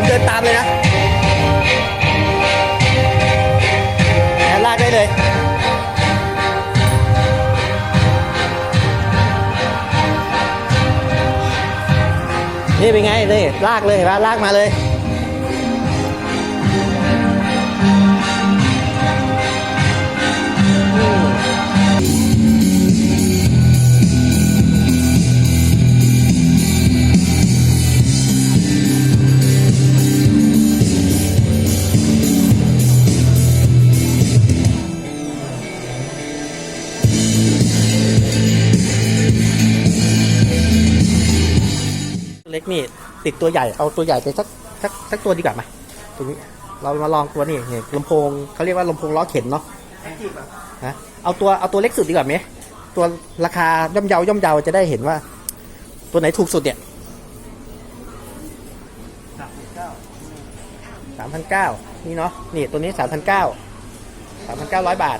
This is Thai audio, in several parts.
ผมเดินตามเลยนะแล้วลากได้เลย นี่เป็นไงนี่ลากเลยเห็นปะลากมาเลย ล็กนี่ติดตัวใหญ่เอาตัวใหญ่ไปสักสักสักตัวดีกว่าไหมตัวนี้เรามาลองตัวนี้เนี่ยลำโพงเขาเรียกว่าลำโพงล้อเข็นเนาะนะเอาตัวเอาตัวเล็กสุดดีกว่าไหมตัวราคาย่อมเยาย่อมเยาจะได้เห็นว่า ตัวไหนถูกสุดเนี่ยสามพันเก้านี่เนาะนี่ตัวนี้สามพันเก้าสามพันเก้าร้อยบาท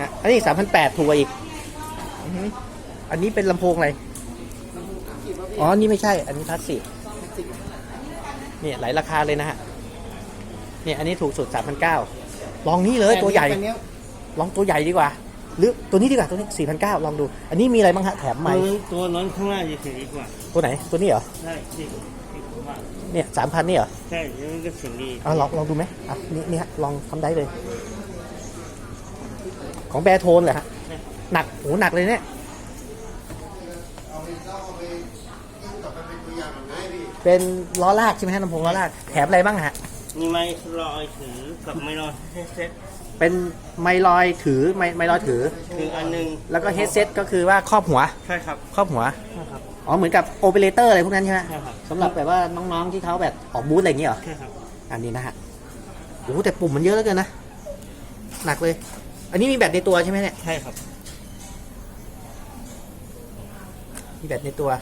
นะอันนี้สามพันแปดถูกกว่าอีกอือหืออันนี้เป็นลำโพงอะไร อ๋อ นี่ไม่ใช่ อันนี้พลาสติกเนี่ยหลายราคาเลยนะฮะ เนี่ยอันนี้ถูกสุด3,900ลองนี้เลยตัวใหญ่ ลองตัวใหญ่ดีกว่า หรือตัวนี้ดีกว่าตัวนี้4,900ลองดู อันนี้มีอะไรบ้างฮะแถมไหมตัวตัวนั้นข้างหน้าจะเสียงดีกว่า ตัวไหน ตัวนี้เหรอ ใช่ที่ที่ผมว่าเนี่ย3,000นี่เหรอ ใช่แล้วมันก็เสียงดีเอาลองลองดูไหมอะนี่นี่ฮะลองทำได้เลย ของแบร์โทนเหรอฮะ หนักโหหนักเลยเนี่ย เป็นล้อลากใช่ไหมฮะลำโพงล้อลากแถมอะไรบ้างฮะ มีไม้ลอยถือกับไม้ลอยเซ็ตเป็นไมลอยถือไมไมลอยถือ ถืออันหนึงแล้วก็เฮดเซ็ตก็คือว่าครอบหัว ใช่ครับครอบหัว ใช่ครับ อ๋อเหมือนกับโอเปอเรเตอร์อะไรพวกนั้นใช่ไหมใช่ครับ สำหรับแบบว่าน้องๆที่เขาแบบออกบูธอะไรอย่างเงี้ยเหรอ ใช่ครับ อันนี้นะฮะโอ้โหแต่ปุ่มมันเยอะเหลือเกินนะ หนักเลย อันนี้มีแบตในตัวใช่ไหมเนี่ย ใช่ครับ มีแบตในตัวเรา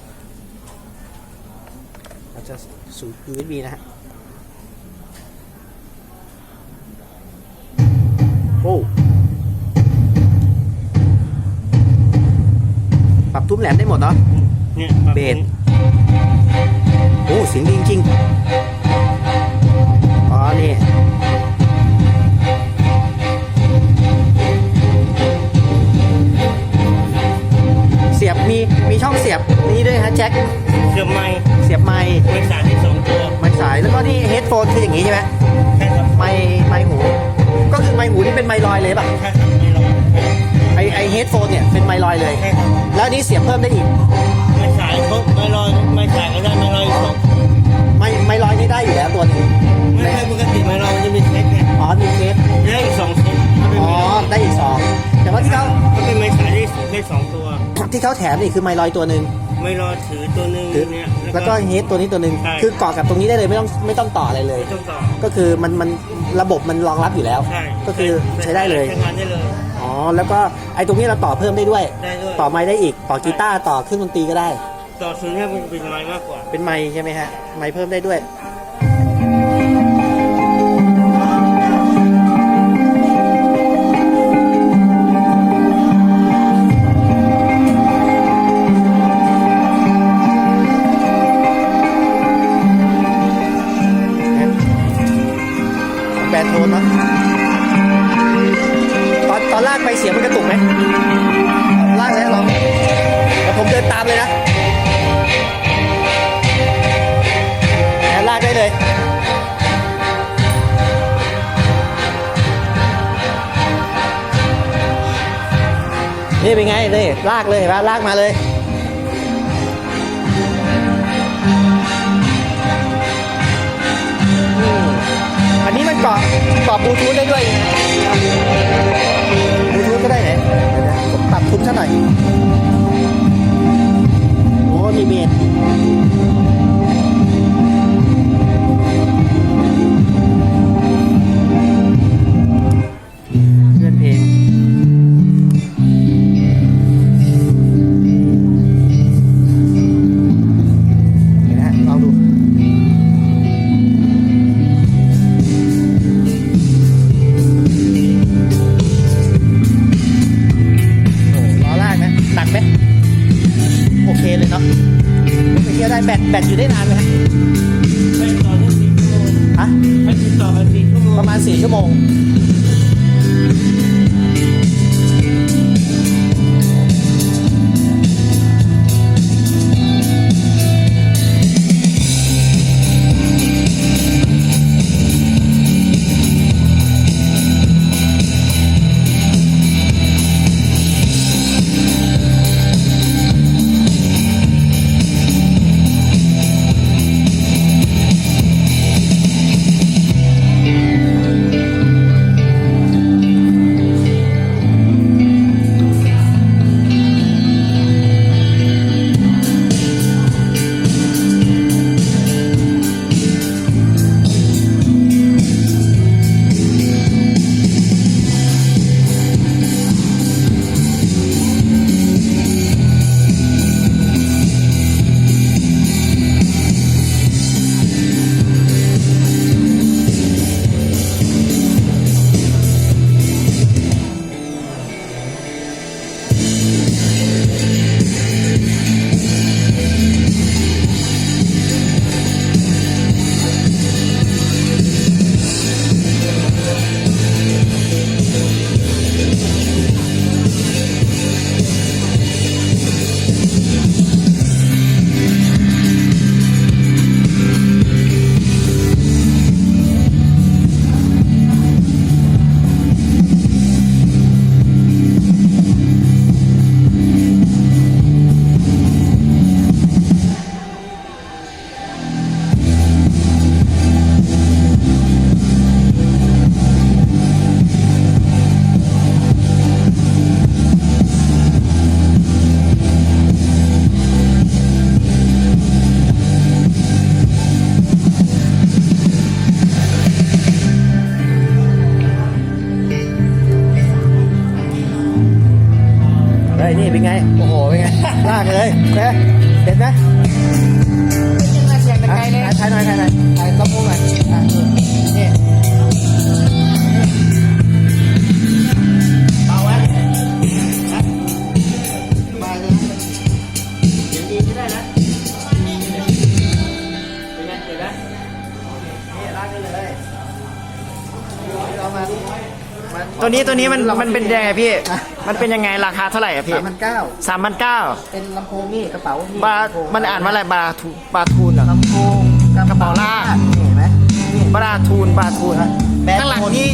จะสูบ USB นะฮะโอ้ปรับทุ้มแหลมได้หมดเนาะเนี่ยปรับเบสโอ้เสียงดีจริงๆ ยบมีมีช่องเสียบนี้ด้วยฮะแจ็คเสียบไม้เสียบไมค์ไม้สายที่สองตัวไมค์สายแล้วก็นี่เฮดโฟนคืออย่างนี้ใช่ไหมใช่ครับไมค์ไมค์หู ก็คือไมค์หูนี่เป็นไมค์ลอยเลยป่ะใช่ครับไม้ลอยไอไอเฮดโฟนเนี่ยเป็นไมค์ลอยเลยใช่ครับแล้วอันนี้เสียบเพิ่มได้อีกไม้สายเขาไม้ลอยไม้สายก็ได้ไม้ลอยสอง ที่เขาแถมนี่คือไมค์ลอยตัวหนึ่งไม่รอถือตัวหนึ่งถือเนี่ย แล้วก็เฮดตัวนี้ตัวหนึ่งใช่ คือเกาะกับตรงนี้ได้เลยไม่ต้องไม่ต้องต่ออะไรเลยไม่ต้องต่อก็คือมันมันระบบมันรองรับอยู่แล้ว ใช่ก็คือใช้ได้เลย ใช้งานได้เลย อ๋อ แล้วก็ไอ้ตรงนี้เราต่อเพิ่มได้ด้วย ได้ด้วยต่อไม้ได้อีก ต่อกีตาร์ต่อเครื่องดนตรีก็ได้ ต่อซื้อเนี่ยมันเป็นไม้มากกว่า เป็นไม้ใช่ไหมฮะไม้เพิ่มได้ด้วย กได้เลยนี่เป็นไงนี่ลากเลยเห็นปะลากมาเลย อันนี้มันเกาะเกาะบลูทูธได้ด้วยบลูทูธก็ได้ไหนผมปรับทุนซะหน่อย โอ้มีเบส 24 ชั่วโมง เฮ้ยนี่เป็นไง โอ้โห เป็นไง ลากเลยนะเห็นไหมเสียงตะไคร้เลยถ่ายหน่อยถ่ายหน่อยถ่ายลำโพงหน่อยอะนี่เบาไว้นะมาเลยนะเสียงดีไม่ได้นะเป็นไงเห็นไหมนี่ลากได้เลยเรามามาตัวนี้ตัวนี้มันมันเป็นยังไงพี่ มันเป็นยังไงราคาเท่าไหร่อะพี่สามพันเก้าสามพันเก้าเป็นลำโพงนี่กระเป๋านี่บาลำโพงมันอ่านว่าอะไรบาทูบาทูนเหรอ ลำโพงกระเป๋าลาก นี่เห็นไหมนี่ บาทูนบาทูนแบรนด์ ข้างหลังนี่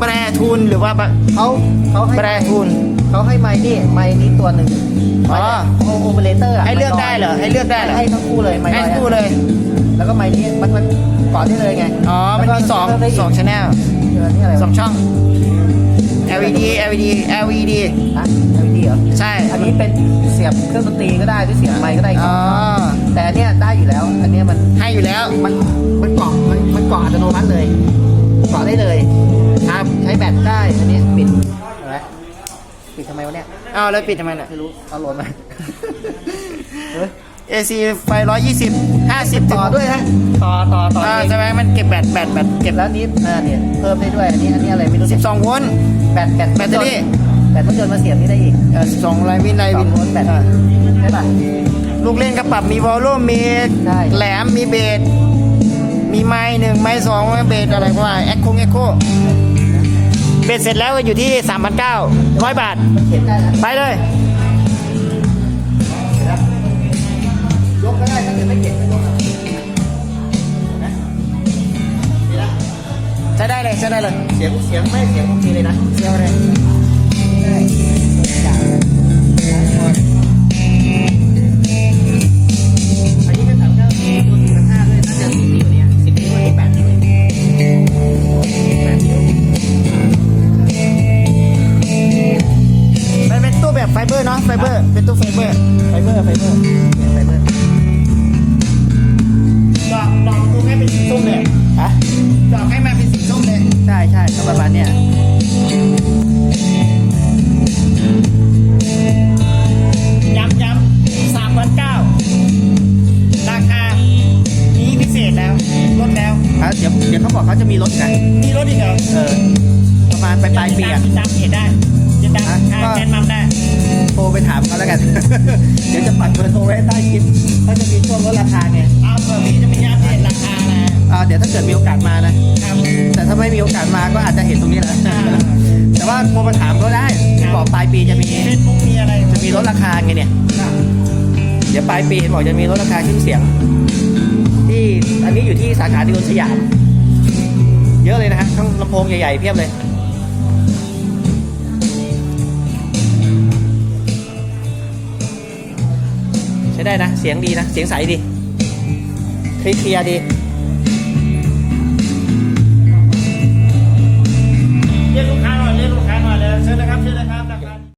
แบรทูนหรือว่าบะ เขาเขาให้แบรทูนเขาให้ไม้นี่ไม้นี่ตัวหนึ่งอ๋อโอโอเปอเรเตอร์ให้เลือกได้เหรอให้เลือกได้เหรอ ให้ทั้งคู่เลยไม้ให้น้อยอะคู่เลย แล้วก็ไม้นี้มันมันก่อนได้เลยไงอ๋อ มันมีสองแล้วก็สองชแนลเออนี่อะไรสองช่อง LED LED LED ฮะ LED เหรอ ใช่ อันนี้เป็นเสียบเครื่องดนตรีก็ได้หรือเสียบไมค์ก็ได้อีกอ๋อ แต่อันเนี้ยได้อยู่แล้ว อันเนี้ยมันให้อยู่แล้ว มันมันเกาะมันมันเกาะอัตโนมัติเลยเกาะได้เลยครับใช้แบตได้อันนี้ปิดเห็นไหมปิดทำไมวะเนี่ย เอาแล้วปิดทำไมน่ะไม่รู้เอาโหลดมา เฮ้ย AC ไฟร้อยยี่สิบห้าสิบต่อด้วยฮะต่อต่อต่ออ่าเองใช่ไหมมันเก็บแบตแบตแบตเก็เก็บบแล้วนี้อ่าเนี่ยเพิ่มได้ด้วยอันนี้อันนี้อะไรไม่รู้สิบสองโวลต์แบตแบตแบตเตอรี่แบตรถยนต์มาเสียบนี่ได้อีกเออสิบสองไลน์วินไลน์สอวิงนโวลต์แบตอ่าใช่ป่ะลูกเล่นกระปรับมีวอลลุ่มมีใช่แหลมมีเบสมีไม้หนึ่งไม้สองเบสอะไรก็ว่าแอคโคงแอคโคเบสเสร็จแล้วก็อยู่ที่สามพันเก้าร้อยบาทมันเข็นได้นะไปเลย ยเสียงเสียงไม่เสียงโอเคเลยนะเสียงเลย วเขาบอกเขาจะมีรถอีกนะมีลดอีกเหรอเออประมาณปลายปลายปีอะติดตามเพจได้ติดตามอะทางก็แกนมัมได้โทรไปถามเขาแล้วกัน เดี๋ยวจะปักเบอร์โทรไว้ใต้คลิปเขาจะมีช่วงลดราคาไงเอาเผื่อพี่จะไปย้ำเพจราคานะเออ่าเดี๋ยวถ้าเกิดมีโอกาสมานะแต่ถ้าไม่มีโอกาสมาก็อาจจะเห็นตรงนี้แหละแต่ว่าโทรมาถามก็ได้ที่บอกปลายปีจะมีเฟซบุ๊กมีอะไรจะมีลดราคาไงเนี่ยเดี๋ยวปลายปีเห็นบอกจะมีลดราคาขึ้นเสียง ที่อันนี้อยู่ที่สาขาดิโอนสยาม เยอะเลยนะฮะทั้งลำโพงใหญ่ๆเพียบเลย ใช้ได้นะ เสียงดีนะ เสียงใสดีเคลียร์ดี